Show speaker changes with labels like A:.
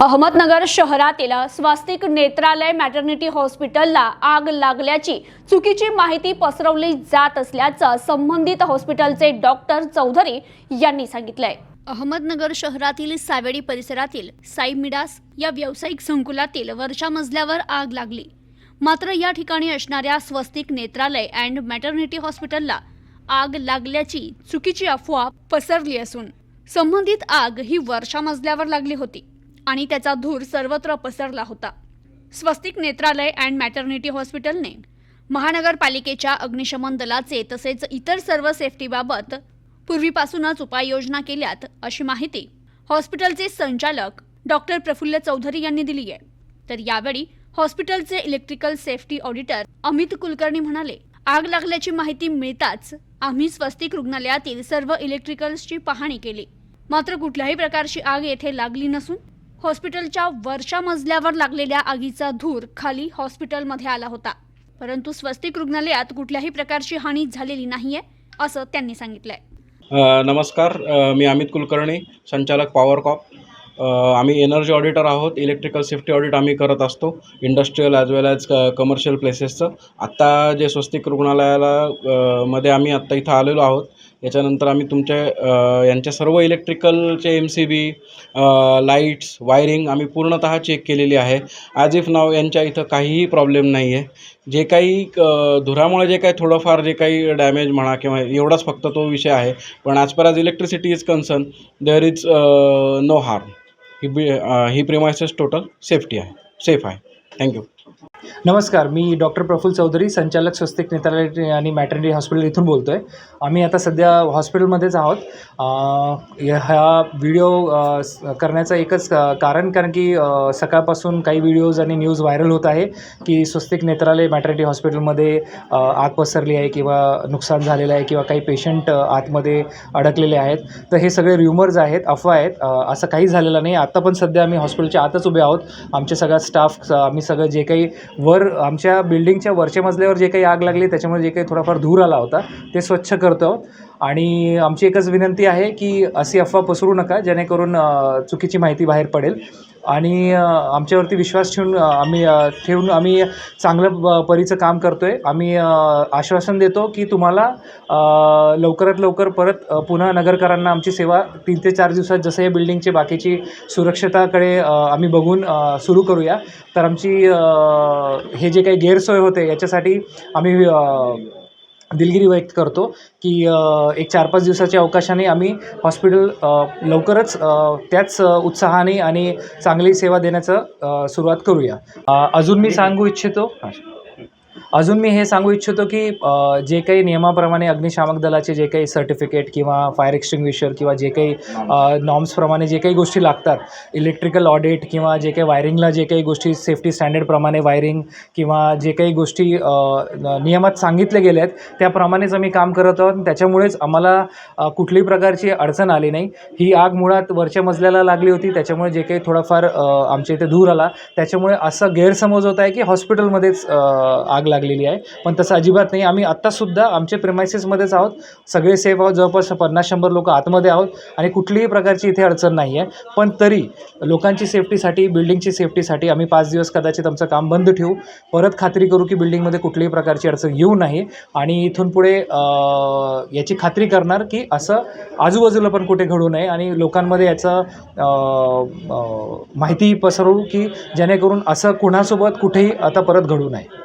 A: अहमदनगर शहरातील स्वास्तिक नेत्रालय मॅटर्निटी हॉस्पिटलला आग लागल्याची चुकीची माहिती पसरवली जात असल्याचं संबंधित हॉस्पिटलचे डॉक्टर चौधरी यांनी सांगितलंय. अहमदनगर शहरातील सावेडी परिसरातील साई मिडास या व्यावसायिक संकुलातील वरच्या मजल्यावर आग लागली. मात्र या ठिकाणी असणाऱ्या स्वस्तिक नेत्रालय अँड मॅटर्निटी हॉस्पिटलला आग लागल्याची चुकीची अफवा पसरली असून संबंधित आग ही वरच्या मजल्यावर लागली होती. आणि त्याचा धूर सर्वत्र पसरला होता. स्वस्तिक नेत्रालय अँड मॅटर्निटी हॉस्पिटलने महानगरपालिकेच्या अग्निशमन दलाचे तसेच इतर सर्व सेफ्टीबाबत पूर्वीपासूनच उपाययोजना केल्यात अशी माहिती हॉस्पिटलचे संचालक डॉक्टर प्रफुल्ल चौधरी यांनी दिली आहे. तर यावेळी हॉस्पिटलचे electrical safety auditor Amit Kulkarni म्हणाले आग लागल्याची माहिती मिळताच आम्ही स्वस्तिक रुग्णालयातील सर्व इलेक्ट्रिकल्सची पाहणी केली. मात्र कुठल्याही प्रकारची आग येथे लागली नसून हॉस्पिटलच्या वरच्या मजल्यावर लागलेल्या आगीचा धूर खाली हॉस्पिटलमध्ये आला होता. परंतु स्वस्तिक रुग्णालयात कुठल्याही प्रकारची हानी झालेली नाहीये असं त्यांनी सांगितलंय.
B: नमस्कार. मी अमित कुलकर्णी संचालक पॉवर कॉप. आम्ही एनर्जी ऑडिटर आहोत. इलेक्ट्रिकल सेफ्टी ऑडिट आम्ही करत असतो. Industrial as well as commercial प्लेसेसचं आत्ता जे स्वस्तिक रुग्णालयाला मध्ये आम्ही आत्ता इथं आलेलो आहोत. याच्यानंतर आम्ही तुमचे यांच्या सर्व इलेक्ट्रिकलचे M C B lights wiring आम्ही पूर्णतः चेक केलेली आहे. ॲज इफ नाव यांच्या इथं काहीही प्रॉब्लेम नाही आहे जे काही धुरामुळे जे काही थोडंफार जे काही डॅमेज म्हणा किंवा एवढाच फक्त तो विषय आहे. पण as per as electricity is concern there is no harm he be he premises total safety आहे. सेफ आहे. थँक्यू
C: नमस्कार मी डॉक्टर प्रफुल चौधरी संचालक स्वस्तिक नेत्रालय आणि मॅटर्निटी हॉस्पिटल इथून बोलतो आहे आम्ही आता सध्या हॉस्पिटलमध्येच आहोत. ह्या हा व्हिडिओ करण्याचं एकच कारण कारण की सकाळपासून काही व्हिडिओज आणि न्यूज व्हायरल होत आहे की स्वस्तिक नेत्रालय मॅटर्निटी हॉस्पिटलमध्ये आग पसरली आहे किंवा नुकसान झालेलं आहे किंवा काही पेशंट आतमध्ये अडकलेले आहेत. तर हे सगळे र्युमर्स आहेत अफवा आहेत. असं काही झालेलं नाही. आत्ता पण सध्या आम्ही हॉस्पिटलच्या आतच उभे आहोत. आमचे सगळा स्टाफ आम्ही सगळं जे काही काही वर आमच्या बिल्डिंगच्या वरच्या मजल्यावर जे काही आग लागली त्याच्यामुळे जे काही थोडाफार धूर आला होता ते स्वच्छ करतो. आहोत आणि आमची एकच विनंती आहे की अशी अफवा पसरू नका जेणेकरून चुकीची माहिती बाहेर पडेल. आणि आमच्यावरती विश्वास ठेवून आम्ही ठेवून आम्ही चांगलं ब- परीचं काम करतो आहे आम्ही आश्वासन देतो की तुम्हाला लवकरात लवकर परत पुन्हा नगरकरांना आमची सेवा तीन ते चार दिवसात जसं हे बिल्डिंगचे बाकीची सुरक्षताकडे आम्ही बघून सुरू करूया. तर आमची हे जे काही गैरसोय होते याच्यासाठी आम्ही दिलगिरी व्यक्त करतो की एक चार पाच दिवसाच्या अवकाशाने आम्ही हॉस्पिटल लवकरच त्याच उत्साहाने आणि चांगली सेवा देण्याचं सुरुवात करूया. अजून मी सांगू इच्छितो अजून मी हे सांगू इच्छितो की जे काही नियमाप्रमाणे अग्निशामक दलाचे जे काही सर्टिफिकेट किंवा फायर एक्स्टिंग्विशर किंवा जे काही नॉर्म्सप्रमाणे जे काही गोष्टी लागतात इलेक्ट्रिकल ऑडिट किंवा जे काही वायरिंगला जे काही गोष्टी सेफ्टी स्टँडर्डप्रमाणे वायरिंग किंवा जे काही गोष्टी नियमात सांगितले गेले आहेत त्याप्रमाणेच आम्ही काम करत आहोत. आणि त्याच्यामुळेच आम्हाला कुठलीही प्रकारची अडचण आली नाही. ही आग मुळात वरच्या मजल्याला लागली होती. त्याच्यामुळे जे काही थोडाफार आमच्या इथे धूर आला. त्याच्यामुळे असं गैरसमज होत आहे की हॉस्पिटलमध्येच आग लागली. लागलेली आहे. पण तसं अजिबात नाही. आम्ही आत्तासुद्धा आमच्या प्रेमायसेसमध्येच आहोत. सगळे सेफ आहोत. जवळपास पन्नास शंभर लोक आतमध्ये आहोत. आणि कुठलीही प्रकारची इथे अडचण नाही आहे. पण तरी लोकांची सेफ्टीसाठी बिल्डिंगची सेफ्टीसाठी आम्ही पाच दिवस कदाचित आमचं काम बंद ठेवू. परत खात्री करू की बिल्डिंगमध्ये कुठलीही प्रकारची अडचण येऊ नाही. आणि इथून पुढे याची खात्री करणार की असं आजूबाजूला पण कुठे घडू नये. आणि लोकांमध्ये याचं माहिती पसरवू की जेणेकरून असं कुणासोबत कुठेही आता परत घडू नये.